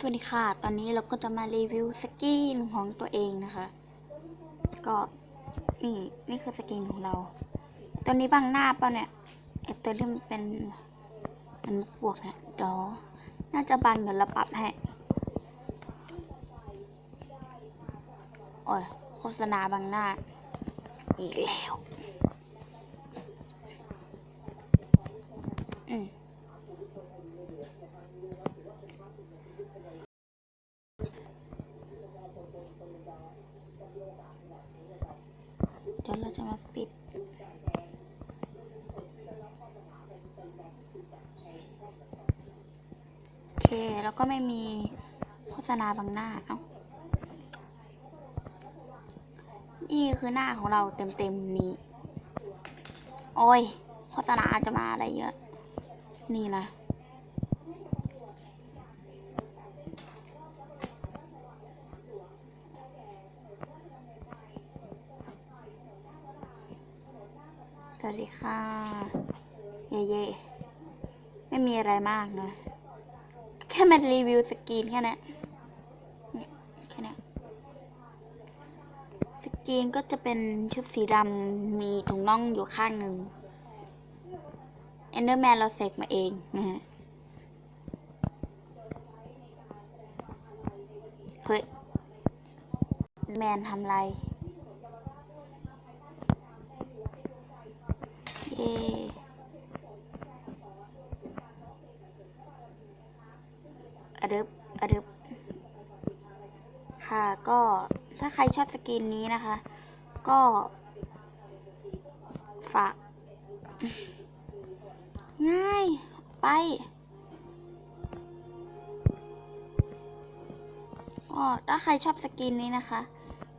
สวัสดีค่ะ ตอนนี้เราก็จะมารีวิวสกินของตัวเองนะคะ ก็นี่นี่คือสกินของเรา ตัวนี้บังหน้าเปล่าเนี่ยไอตัวที่มันเป็นมันบวกเนี่ยเดี๋ยวน่าจะบังเดี๋ยวเราปรับให้โอ้ยโฆษณาบังหน้า อีกแล้ว อืม เดี๋ยวเราจะมาปิด โอเค แล้วก็ไม่มีโฆษณาบังหน้า เอ้า นี่คือหน้าของเราเต็มๆนี้ โอ้ย โฆษณาจะมาอะไรเยอะ นี่นะ สวัสดีค่ะ เย่เย่ไม่มีอะไรมากนะ แค่มารีวิวสกรีนแค่นั้นเนี่ยแค่นั้นสกรีนก็จะเป็นชุดสีดำมีถุงน่องอยู่ข้างหนึ่งเอนเดอร์แมนเราเสกมาเองนะฮะเฮ้ยแมนทำไร อดึบอดึบค่ะก็ถ้าใครชอบสกินนี้นะคะ ก็ฝาก ง่าย ไปก็ถ้าใครชอบสกินนี้นะคะ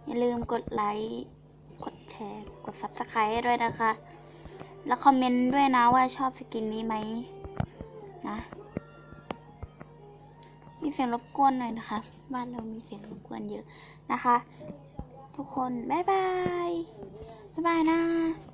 อย่าลืมกดไลค์ กดแชร์ กด Subscribe ให้ด้วยนะคะ แล้วคอมเมนต์ด้วยนะว่าชอบสกินนี้ไหมนะมีเสียงรบกวนหน่อยนะคะ บ้านเรามีเสียงรบกวนเยอะนะคะ ทุกคน บ๊ายบาย บ๊ายบายนะ